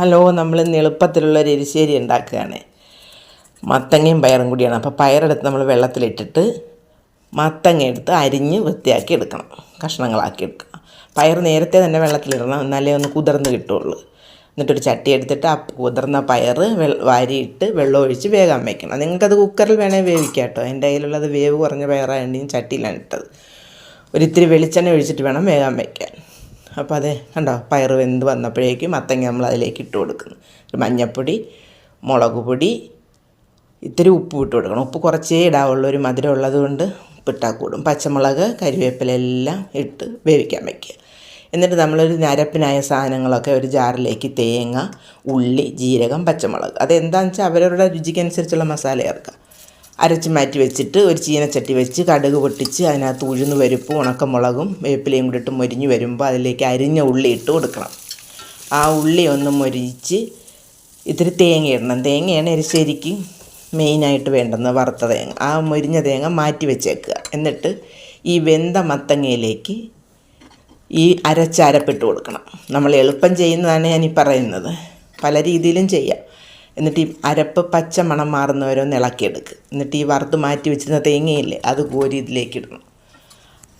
Hello നമ്മൾ ഇന്ന് എളുപ്പത്തിലുള്ള ഒരു എരിശ്ശേരി ഉണ്ടാക്കുകയാണ്. മത്തങ്ങയും പയറും കൂടിയാണ്. അപ്പോൾ പയറെടുത്ത് നമ്മൾ വെള്ളത്തിലിട്ടിട്ട് മത്തങ്ങ എടുത്ത് അരിഞ്ഞ് വൃത്തിയാക്കി എടുക്കണം. കഷ്ണങ്ങളാക്കി എടുക്കണം പയർ നേരത്തെ തന്നെ വെള്ളത്തിലിടണം. എന്നാലേ ഒന്ന് കുതിർന്ന് കിട്ടുള്ളൂ. എന്നിട്ടൊരു ചട്ടി എടുത്തിട്ട് ആ കുതിർന്ന പയർ വാരിയിട്ട് വെള്ളം ഒഴിച്ച് വേഗം വയ്ക്കണം നിങ്ങൾക്കത് കുക്കറിൽ വേണേൽ വേവിക്കാം കേട്ടോ എന്റെ കയ്യിലുള്ളത് വേവ് കുറഞ്ഞ പയറായതുകൊണ്ട് ചട്ടിയിലാണ് ഇട്ടത്. ഒരിത്തിരി വെളിച്ചെണ്ണ ഒഴിച്ചിട്ട് വേണം വേഗം വയ്ക്കാൻ അപ്പോൾ അതെ കണ്ടോ? പയർ വെന്ത് വന്നപ്പോഴേക്കും മത്തങ്ങ നമ്മൾ അതിലേക്ക് ഇട്ട് കൊടുക്കുന്നു. മഞ്ഞൾപ്പൊടി മുളക് പൊടി ഇത്തിരി ഉപ്പ് ഇട്ട് കൊടുക്കണം. ഉപ്പ് കുറച്ചേ ഇടാവുള്ളൂ. ഒരു മധുരം ഉള്ളത് കൊണ്ട് ഉപ്പിട്ടാൽ കൂടും. പച്ചമുളക് കരിവേപ്പില എല്ലാം ഇട്ട് വേവിക്കാൻ വയ്ക്കുക എന്നിട്ട് നമ്മളൊരു നരപ്പിനായ സാധനങ്ങളൊക്കെ ഒരു ജാറിലേക്ക് തേങ്ങ ഉള്ളി ജീരകം പച്ചമുളക്. അതെന്താണെന്ന് വെച്ചാൽ അവരവരുടെ രുചിക്കനുസരിച്ചുള്ള മസാല ചേർക്കുക അരച്ച് മാറ്റി വെച്ചിട്ട് ഒരു ചീനച്ചട്ടി വെച്ച് കടുക് പൊട്ടിച്ച് അതിനകത്ത് ഉഴുന്ന് പരിപ്പും ഉണക്കമുളകും വേപ്പിലയും കൂടി ഇട്ട് മൊരിഞ്ഞ് വരുമ്പോൾ അതിലേക്ക് അരിഞ്ഞ ഉള്ളി ഇട്ട് കൊടുക്കണം. ആ ഉള്ളി ഒന്ന് മൊരിച്ച് ഇത്തിരി തേങ്ങ ഇടണം. തേങ്ങയാണ് എരിശ്ശേരിക്ക് മെയിനായിട്ട് വേണ്ടുന്നത് വറുത്ത തേങ്ങ. ആ മൊരിഞ്ഞ തേങ്ങ മാറ്റി വെച്ചേക്കുക. എന്നിട്ട് ഈ വെന്ത മത്തങ്ങയിലേക്ക് ഈ അരച്ചരപ്പിട്ട് കൊടുക്കണം. നമ്മൾ എളുപ്പം ചെയ്യുന്നതാണ് ഞാൻ ഈ പറയുന്നത്. പല രീതിയിലും ചെയ്യാം. എന്നിട്ട് ഈ അരപ്പ് പച്ച മണം മാറുന്നവരെ ഒന്ന് ഇളക്കിയെടുക്കുക എന്നിട്ട് ഈ വറുത്ത് മാറ്റി വെച്ചിരുന്ന തേങ്ങയില്ലേ അത് കോരി ഇതിലേക്ക് ഇടണം.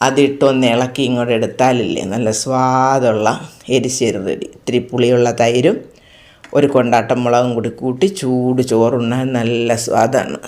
അതിട്ടൊന്ന് ഇളക്കി ഇങ്ങോട്ട് എടുത്താലില്ലേ നല്ല സ്വാദുള്ള എരിശ്ശേരി റെഡി. ഇത്തിരി പുളിയുള്ള തൈരും ഒരു കൊണ്ടാട്ടം മുളകും കൂടി കൂട്ടി ചൂട് ചോറുണ്ണാൻ നല്ല സ്വാദാണ്.